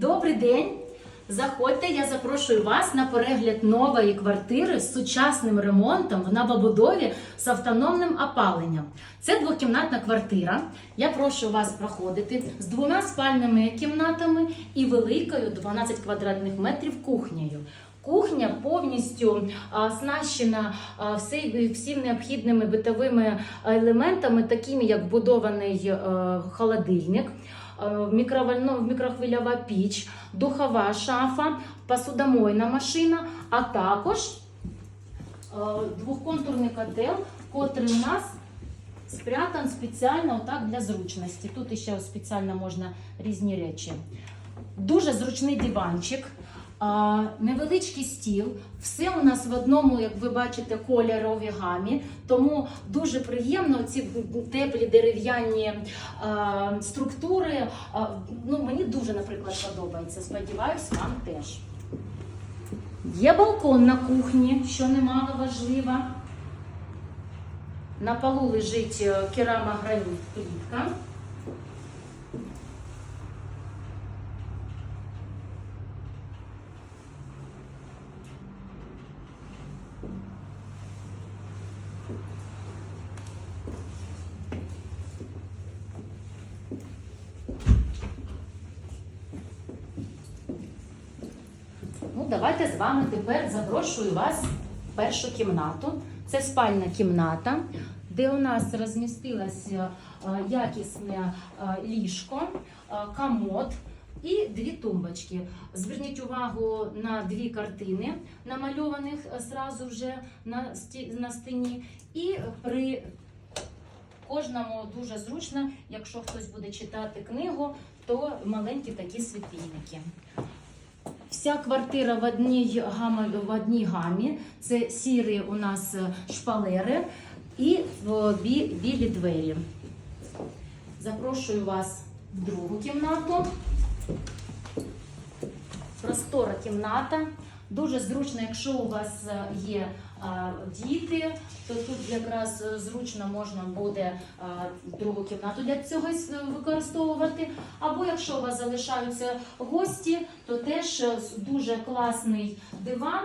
Добрий день! Заходьте, я запрошую вас на перегляд нової квартири з сучасним ремонтом в новобудові з автономним опаленням. Це двокімнатна квартира. Я прошу вас проходити з двома спальними кімнатами і великою 12 квадратних метрів кухнею. Кухня повністю оснащена всім необхідними битовими елементами, такими як вбудований е, холодильник, мікровольно- мікрохвильова піч, духова шафа, посудомойна машина, а також е, двохконтурний котел, котрий у нас спрятан спеціально отак для зручності. Тут ще спеціально можна різні речі. Дуже зручний диванчик, невеличкий стіл. Все у нас в одному, як ви бачите, кольоровій гамі. Тому дуже приємно ці теплі дерев'яні а, структури. А, ну, мені дуже, наприклад, подобається. Сподіваюсь, вам теж. Є балкон на кухні, що немало важливо. На полу лежить е, керамограніт плітка. Ну, давайте з вами тепер запрошую вас в першу кімнату. Це спальна кімната, де у нас розмістилося е, якісне е, ліжко, е, комод і дві тумбочки. Зверніть увагу на дві картини, намальованих е, зразу вже на, на стіні. І при кожному дуже зручно, якщо хтось буде читати книгу, то маленькі такі світильники. Вся квартира в одній гамі, в одній гамі. Це сірі у нас е, шпалери і білі двері. Запрошую вас в другу кімнату. Простора кімната. Дуже зручно, якщо у вас е, є е, діти, то тут якраз е, зручно можна буде другу кімнату для цього використовувати. Або якщо у вас залишаються гості, то теж дуже класний диван,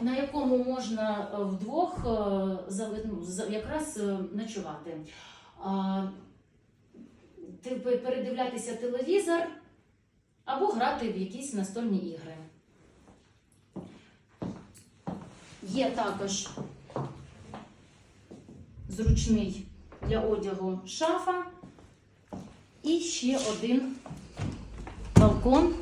на якому можна вдвох ну, якраз ночувати. Передивлятися телевізор або грати в якісь настольні ігри. Є також зручний для одягу шафа і ще один балкон.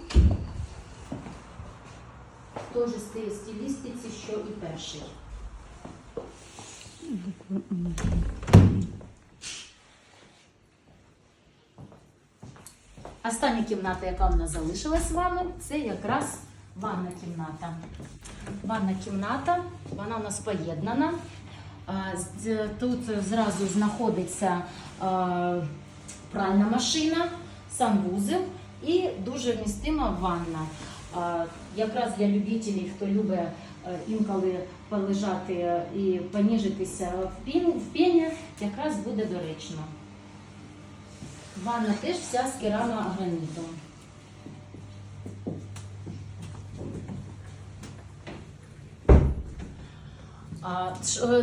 Теж з тієї стилістиці, що і перший. Остання кімната, яка в нас залишилась з вами, це якраз ванна кімната. Ванна кімната, вона у нас поєднана. Тут зразу знаходиться пральна машина, санвузел і дуже вмістима ванна. Якраз для любителів, хто любить е, інколи полежати і поніжитися в пін- в пені, якраз буде доречно. Ванна теж вся з керамогранітом. А,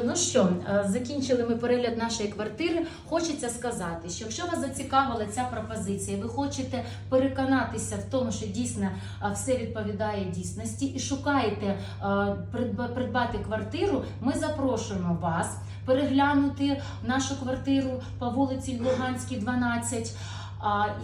Ну що, е, закінчили ми перегляд нашої квартири. Хочеться сказати, що якщо вас зацікавила ця пропозиція, ви хочете переконатися в тому, що дійсно е, все відповідає дійсності, і шукаєте е, придбати квартиру, ми запрошуємо вас переглянути нашу квартиру по вулиці Луганській, 12.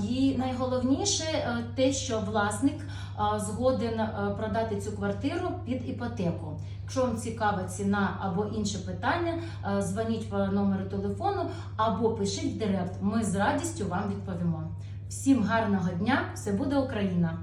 І найголовніше е, те, що власник е, згоден е, продати цю квартиру під іпотеку. Якщо вам цікава ціна або інше питання, дзвоніть по номеру телефону або пишіть в директ. Ми з радістю вам відповімо. Всім гарного дня! Все буде Україна!